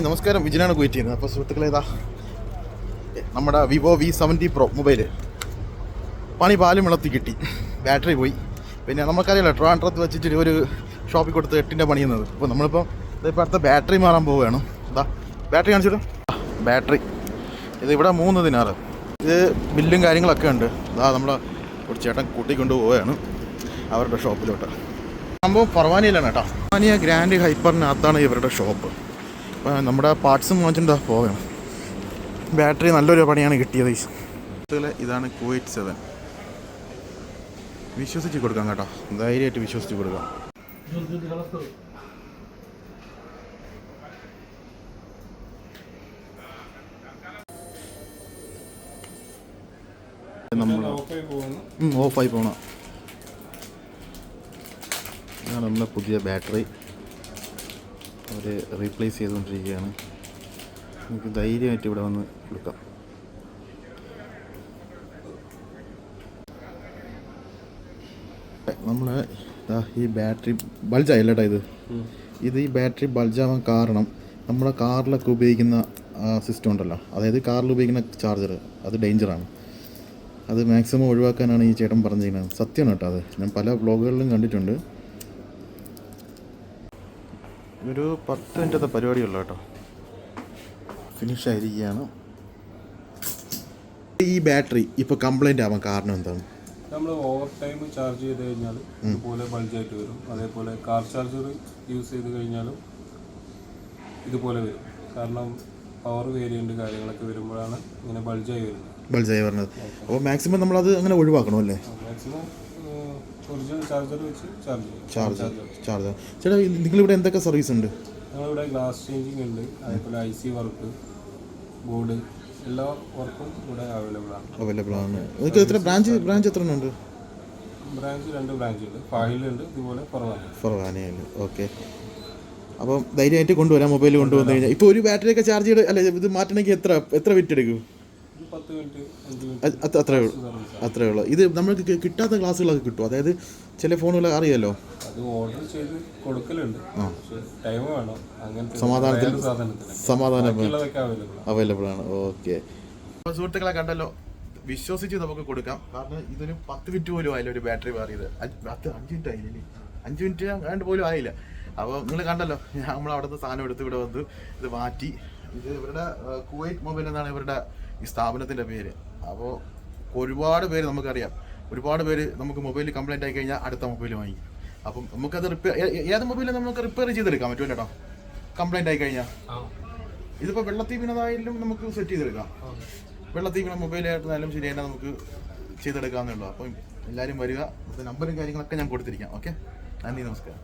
Hi നമസ്കാരം. വിജിനാണ് Kuwait ചെയ്യുന്നത് അപ്പോൾ സുഹൃത്തുക്കളെ ഇതാ നമ്മുടെ Vivo V seventy pro mobile പണി പാലും വിളത്തി കിട്ടി. ബാറ്ററി പോയി. പിന്നെ നമുക്കറിയാലോ ട്രാൻഡ്രത്ത് വെച്ചിട്ട് ഒരു ഷോപ്പിൽ കൊടുത്ത് എട്ടിന്റെ പണിയുന്നത്. അപ്പോൾ നമ്മളിപ്പോൾ ഇതിപ്പോൾ അടുത്ത ബാറ്ററി മാറാൻ പോവുകയാണ്. ഇതാ ബാറ്ററി കാണിച്ചിട്ട് ബാറ്ററി. ഇത് ഇവിടെ മൂന്ന് ദിനാറ്. ഇത് ബില്ലും കാര്യങ്ങളൊക്കെ ഉണ്ട്. ഇതാ നമ്മളെ ഒരു ചേട്ടൻ കൂട്ടിക്കൊണ്ട് പോവുകയാണ് അവരുടെ ഷോപ്പിലോട്ട്. സംഭവം ഫർവാനിയിലാണ് കേട്ടോ. ഫർവാനിയ ഗ്രാൻഡ് ഹൈപ്പറിനകത്താണ് ഇവരുടെ ഷോപ്പ്. നമ്മുടെ പാർട്സും വാങ്ങിച്ചിട്ട് പോകണം ബാറ്ററി നല്ലൊരു പണിയാണ് കിട്ടിയത്. ഇതാണ് കുവൈറ്റ് സെവൻ വിശ്വസിച്ച് കൊടുക്കാം കേട്ടോ. ധൈര്യമായിട്ട് വിശ്വസിച്ച് കൊടുക്കാം. നമ്മൾ ഓഫായി പോകണം ഇതാണ് നമ്മുടെ പുതിയ ബാറ്ററി അവർ റീപ്ലേസ് ചെയ്തുകൊണ്ടിരിക്കുകയാണ്. നമുക്ക് ധൈര്യമായിട്ട് ഇവിടെ വന്ന് കൊടുക്കാം. നമ്മൾ ഈ ബാറ്ററി ബൾജായല്ല കേട്ടോ ഇത്? ഇത് ഈ ബാറ്ററി ബൾജാവാൻ കാരണം നമ്മുടെ കാറിലൊക്കെ ഉപയോഗിക്കുന്ന സിസ്റ്റം ഉണ്ടല്ലോ. അതായത് കാറിൽ ഉപയോഗിക്കുന്ന ചാർജർ അത് ഡേഞ്ചറാണ് അത് മാക്സിമം ഒഴിവാക്കാനാണ് ഈ ചേട്ടൻ പറഞ്ഞിരിക്കുന്നത്. സത്യമാണ് കേട്ടോ അത്. ഞാൻ പല വ്ളോഗുകളിലും കണ്ടിട്ടുണ്ട്. ഒരു പത്ത് മിനിറ്റത്തെ പരിപാടി പരിപാടിയുള്ളൂ കേട്ടോ. ഫിനിഷ് ആയിരിക്കുകയാണ്. ഈ ബാറ്ററി ഇപ്പോൾ കംപ്ലൈന്റ് ആവാൻ കാരണം എന്താണ്? നമ്മൾ ഓവർ ടൈം ചാർജ് ചെയ്ത് കഴിഞ്ഞാൽ ഇതുപോലെ ബൾജായിട്ട് വരും. അതേപോലെ കാർ ചാർജർ യൂസ് ചെയ്ത് കഴിഞ്ഞാലും ഇതുപോലെ വരും. കാരണം പവർ വേരിയന്റ് കാര്യങ്ങളൊക്കെ വരുമ്പോഴാണ് ഇങ്ങനെ ബൾജായി വരുന്നത്. ബൾജായി വരുന്നത് അപ്പോൾ മാക്സിമം നമ്മളത് അങ്ങനെ ഒഴിവാക്കണം അല്ലേ? മാക്സിമം ഒറിജിനൽ ചാർജർ വെച്ച് ചാർജ് ചെയ്യും. ചാർജ് ചാർജ് ചേട്ടാ നിങ്ങളിവിടെ എന്തൊക്കെ സർവീസ് ഉണ്ട്? ഞങ്ങളിവിടെ ഗ്ലാസ് ചേഞ്ചിങ് ഉണ്ട്. അതേപോലെ ഐ സി വർക്ക് ബോർഡ് എല്ലാ വർക്കും ഇവിടെ അവൈലബിൾ ആണ്. അവൈലബിൾ ആണ്. നിങ്ങൾക്ക് എത്ര ബ്രാഞ്ച് ബ്രാഞ്ച് എത്ര ഉണ്ട് ബ്രാഞ്ച് രണ്ട് ബ്രാഞ്ചുണ്ട് ഫായിലുണ്ട് ഇതുപോലെ കുറവാണ്. ഫർവാനയിൽ ഓക്കെ അപ്പം ധൈര്യമായിട്ട് കൊണ്ടുവരാം. മൊബൈൽ കൊണ്ടുവന്നു കഴിഞ്ഞാൽ. ഇപ്പോൾ ഒരു ബാറ്ററി ഒക്കെ ചാർജ് ചെയ്ത് അല്ല ഇത് മാറ്റണമെങ്കിൽ എത്ര എത്ര വിറ്റ് എടുക്കും? അത്രേ ഉള്ളൂ. അത്രേ ഉള്ളൂ. ഇത് നമ്മൾക്ക് കിട്ടാത്ത ക്ലാസ്സുകളൊക്കെ കിട്ടും. അതായത് ചില ഫോണുകൾ അറിയാലോ? സമാധാനത്തിൽ- സമാധാനം അവൈലബിൾ ആണ്. ഓക്കെ സുഹൃത്തുക്കളെ കണ്ടല്ലോ വിശ്വസിച്ച് നമുക്ക് കൊടുക്കാം. കാരണം ഇതൊരു പത്ത് മിനിറ്റ് പോലും ആയില്ല ഒരു ബാറ്ററി മാറിയത്. അഞ്ച് പത്ത് അഞ്ച് മിനിറ്റ് ആയില്ല അഞ്ച് മിനിറ്റ് കണ്ട് പോലും ആയില്ല. അപ്പോൾ നിങ്ങൾ കണ്ടല്ലോ നമ്മൾ അവിടുന്ന് സാധനം എടുത്ത് ഇവിടെ വന്ന് ഇത് മാറ്റി. ഇത് ഇവരുടെ കുവൈറ്റ് മൊബൈൽ എന്നാണ് ഇവരുടെ ഈ സ്ഥാപനത്തിന്റെ പേര്. അപ്പോൾ ഒരുപാട് പേര് നമുക്കറിയാം. ഒരുപാട് പേര് നമുക്ക് മൊബൈൽ കംപ്ലൈന്റ് ആയി കഴിഞ്ഞാൽ അടുത്ത മൊബൈൽ വാങ്ങിക്കും. അപ്പം നമുക്കത് റിപ്പയർ ഏത് മൊബൈലും നമുക്ക് റിപ്പയർ ചെയ്തെടുക്കാൻ പറ്റുമല്ലോ കേട്ടോ കംപ്ലൈന്റ് ആയി കഴിഞ്ഞാൽ ഇതിപ്പോൾ വെള്ളത്തിൽ വീണതായാലും നമുക്ക് സെറ്റ് ചെയ്തെടുക്കാം. വെള്ളത്തിൽ വീണ മൊബൈലായിരുന്നാലും ശരി തന്നെ നമുക്ക് ചെയ്തെടുക്കാമെന്നുള്ളൂ അപ്പം എല്ലാവരും വരിക. നമ്പറും കാര്യങ്ങളൊക്കെ ഞാൻ കൊടുത്തിരിക്കാം. ഓക്കെ? നന്ദി നമസ്കാരം.